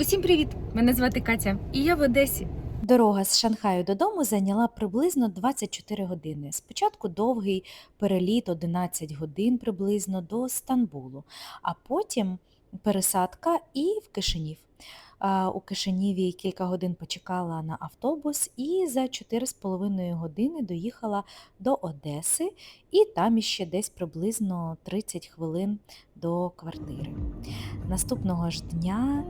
Усім привіт! Мене звати Катя, і я в Одесі. Дорога з Шанхаю додому зайняла приблизно 24 години. Спочатку довгий переліт 11 годин приблизно до Стамбулу, а потім пересадка і в Кишинів. У Кишиніві кілька годин почекала на автобус і за 4,5 години доїхала до Одеси, і там іще десь приблизно 30 хвилин до квартири. Наступного ж дня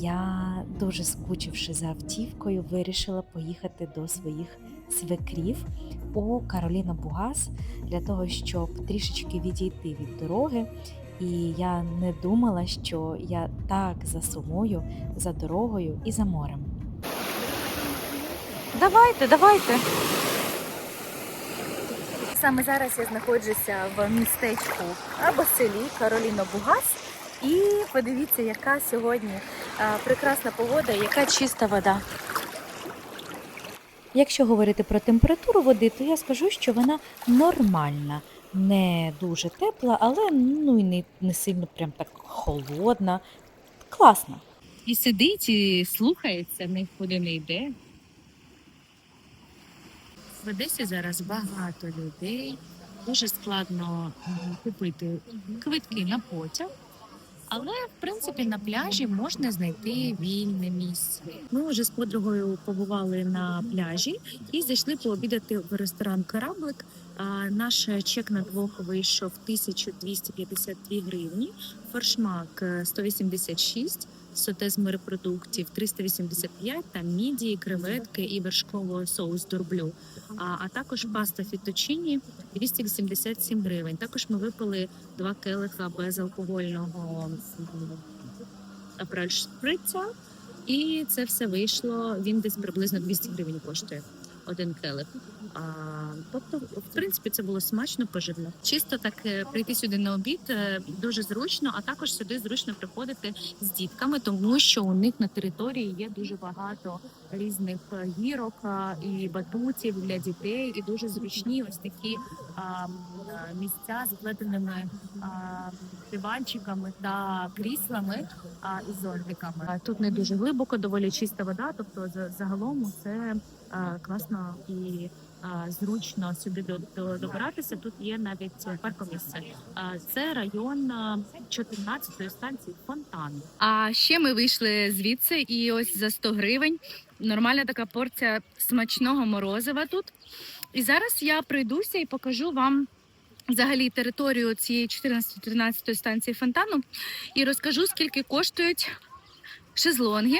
я, дуже скучивши за автівкою, вирішила поїхати до своїх свекрів у Кароліна Бугас для того, щоб трішечки відійти від дороги. І я не думала, що я так засумую за дорогою і за морем. Давайте, давайте. Саме зараз я знаходжуся в містечку або селі Кароліно Бугас. І подивіться, яка сьогодні прекрасна погода, яка чиста вода. Якщо говорити про температуру води, то я скажу, що вона нормальна, не дуже тепла, але ну і не, не сильно прям так холодна. Класна. і сидить, і слухається, нікуди не йде. В Одесі зараз багато людей. Дуже складно купити квитки на потяг. Але в принципі на пляжі можна знайти вільне місце. Ми вже з подругою побували на пляжі і зайшли пообідати в ресторан Кораблик. А наш чек на двох вийшов 1252 гривні, форшмак е, 186, соте з морепродуктів 385, там мідії, креветки і вершковий соус дурблю. А, а також паста фіточині 287 гривень. Також ми випили два келиха безалкогольного апрель шприця. І це все вийшло. Він десь приблизно 200 гривень коштує один келих. А, тобто, в принципі, це було смачно, поживно. Чисто так е, прийти сюди на обід е, дуже зручно, а також сюди зручно приходити з дітками, тому що у них на території є дуже багато різних е, гірок і батутів для дітей, і дуже зручні ось такі а, місця з плетеними диванчиками та кріслами а, і зонтиками. Тут не дуже глибоко, доволі чиста вода. Тобто, за- загалом це класно і зручно сюди до, до- добиратися. Тут є навіть паркомісце. Це район 14-ї станції Фонтан. А ще ми вийшли звідси, і ось за 100 гривень нормальна така порція смачного морозива тут. І зараз я пройдуся і покажу вам взагалі територію цієї 14-13 станції фонтану і розкажу, скільки коштують шезлонги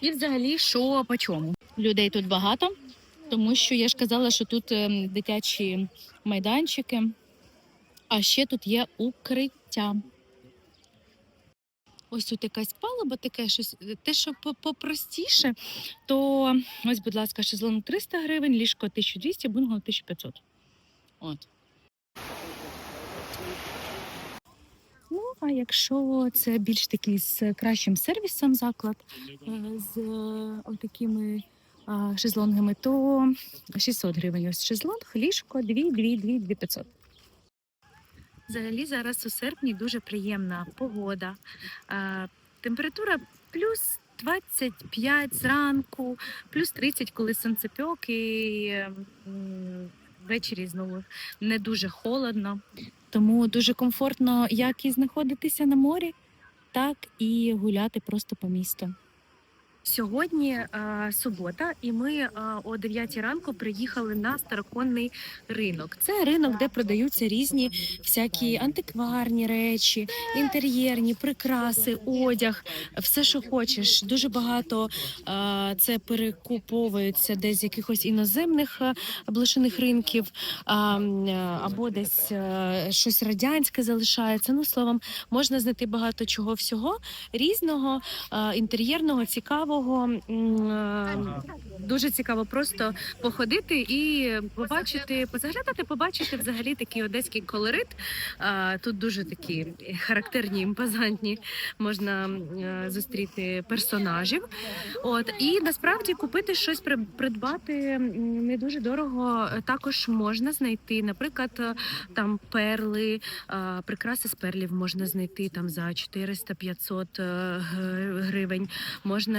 і взагалі що по чому. Людей тут багато, тому що я ж казала, що тут ем, дитячі майданчики, а ще тут є укриття. Ось тут якась палуба, таке щось, те, що попростіше, то ось, будь ласка, шезлонг 300 гривень, ліжко 1200, бунгало 1500. От. Ну, а якщо це більш такий з кращим сервісом заклад, е, з е, отакими а, шезлонгами, то 600 гривень ось шезлонг, ліжко 2, 2, 2, 2500. Взагалі зараз у серпні дуже приємна погода. Температура плюс 25 зранку, плюс 30, коли сонцепьок, і ввечері знову не дуже холодно. Тому дуже комфортно як і знаходитися на морі, так і гуляти просто по місту. Сьогодні е, субота, і ми е, о 9 ранку приїхали на староконний ринок. Це ринок, де продаються різні всякі антикварні речі, інтер'єрні, прикраси, одяг, все, що хочеш. Дуже багато е, це перекуповується десь з якихось іноземних е, блошиних ринків, е, або десь е, щось радянське залишається. Ну, словом, можна знайти багато чого всього різного, е, інтер'єрного, цікавого. Того е, дуже цікаво просто походити і побачити, позаглядати, побачити взагалі такий одеський колорит. Тут дуже такі характерні, імпозантні можна е, зустріти персонажів. От і насправді купити щось при- придбати не дуже дорого. е, Також можна знайти, наприклад, там перли, прикраси з перлів можна знайти там за 400-500 е, гривень. Можна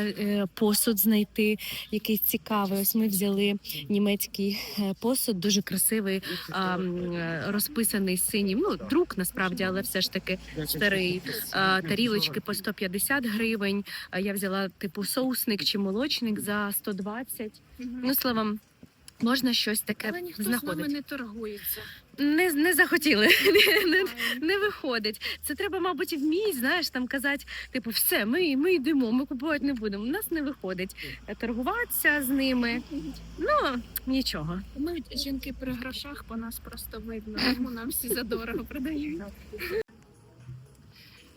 посуд знайти, якийсь цікавий. Ось ми взяли німецький е, посуд, дуже красивий, е, розписаний синім. Ну, друк насправді, але все ж таки старий. Тарілочки по 150 гривень. Я взяла типу соусник чи молочник за 120. Ну, словом, можна щось таке Але ніхто з нами не торгується. Не, не захотіли, не, не, не виходить. Це треба, мабуть, вміти, знаєш, там казати, типу, все, ми, ми йдемо, ми купувати не будемо. У нас не виходить торгуватися з ними. Ну, нічого. Ми жінки при грошах, по нас просто видно, тому нам всі задорого продають.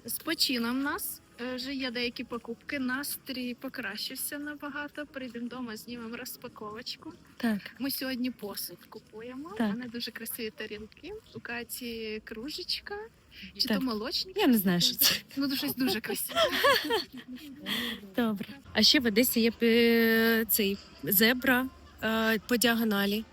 З почином нас вже є деякі покупки. Настрій покращився набагато. Прийдемо вдома, знімемо розпаковочку. Так. Ми сьогодні посуд купуємо. У мене дуже красиві тарілки. У Каті кружечка. Чи Так. то молочник? Я не знаю, що це. Ну, щось дуже красиве. Добре. А ще в Одесі є е, цей зебра е, по діагоналі.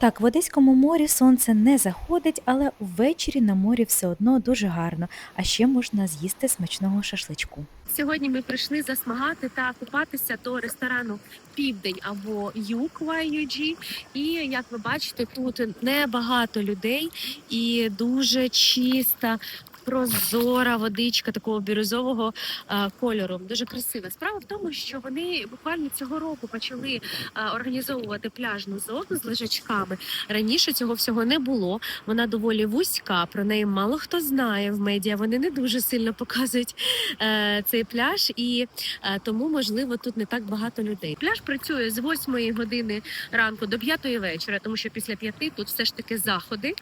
Так, в Одеському морі сонце не заходить, але ввечері на морі все одно дуже гарно. А ще можна з'їсти смачного шашличку. Сьогодні ми прийшли засмагати та купатися до ресторану Південь або Юг YUG. І як ви бачите, тут небагато людей і дуже чиста. Прозора водичка такого бірюзового а, кольору, дуже красива. Справа в тому, що вони буквально цього року почали а, організовувати пляжну зону з лежачками. Раніше цього всього не було. Вона доволі вузька. Про неї мало хто знає в медіа. Вони не дуже сильно показують е, цей пляж, і е, тому можливо тут не так багато людей. Пляж працює з 8 години ранку до 5 вечора, тому що після 5 тут все ж таки заходи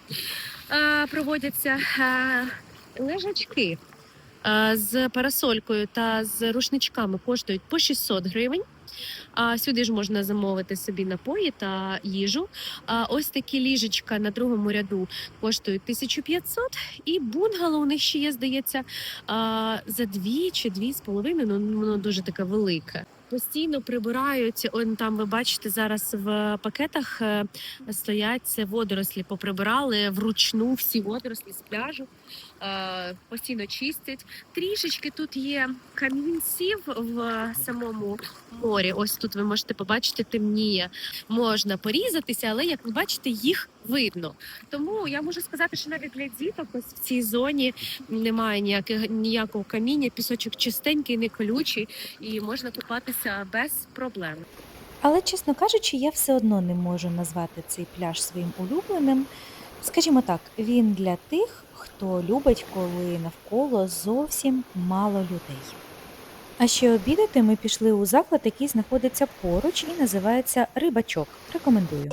е, проводяться. Лежачки. З парасолькою та з рушничками коштують по 600 гривень. А сюди ж можна замовити собі напої та їжу. А ось такі ліжечка на другому ряду коштують 1500. І бунгало у них ще є, здається, за дві чи дві з половиною. Ну воно дуже таке велике. Постійно прибирають. Он там ви бачите зараз в пакетах е, стоять водорослі. Поприбирали вручну всі водорослі з пляжу. Е, постійно чистять. Трішечки тут є камінців в самому морі. Ось тут ви можете побачити темніє. Можна порізатися, але як ви бачите, їх видно. Тому я можу сказати, що навіть для діток ось в цій зоні немає ніяких ніякого каміння, пісочок чистенький, не колючий, і можна купатися без проблем. Але, чесно кажучи, я все одно не можу назвати цей пляж своїм улюбленим. Скажімо так, він для тих, хто любить, коли навколо зовсім мало людей. А ще обідати ми пішли у заклад, який знаходиться поруч і називається Рибачок. Рекомендую.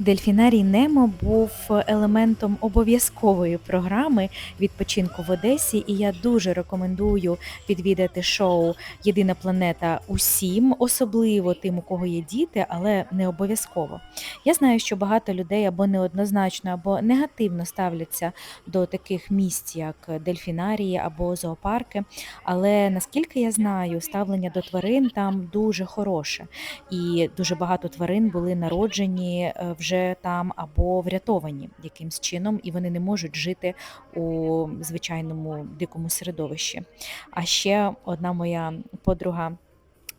Дельфінарій Немо був елементом обов'язкової програми відпочинку в Одесі, і я дуже рекомендую відвідати шоу Єдина планета усім, особливо тим, у кого є діти, але не обов'язково. Я знаю, що багато людей або неоднозначно, або негативно ставляться до таких місць, як дельфінарії або зоопарки. Але наскільки я знаю, ставлення до тварин там дуже хороше, і дуже багато тварин були народжені е, вже там або врятовані якимсь чином, і вони не можуть жити у звичайному дикому середовищі. А ще одна моя подруга.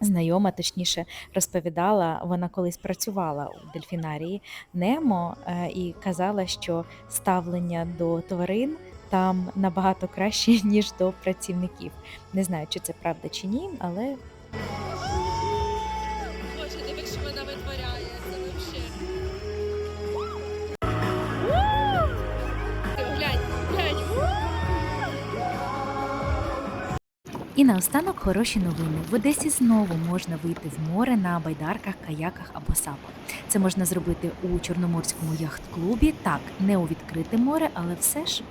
Знайома, точніше, розповідала, вона колись працювала у дельфінарії Немо е, і казала, що ставлення до тварин там набагато краще, ніж до працівників. Не знаю, чи це правда чи ні, але І наостанок хороші новини. В Одесі знову можна вийти в море на байдарках, каяках або сапах. Це можна зробити у Чорноморському яхт-клубі. Так, не у відкрите море, але все ж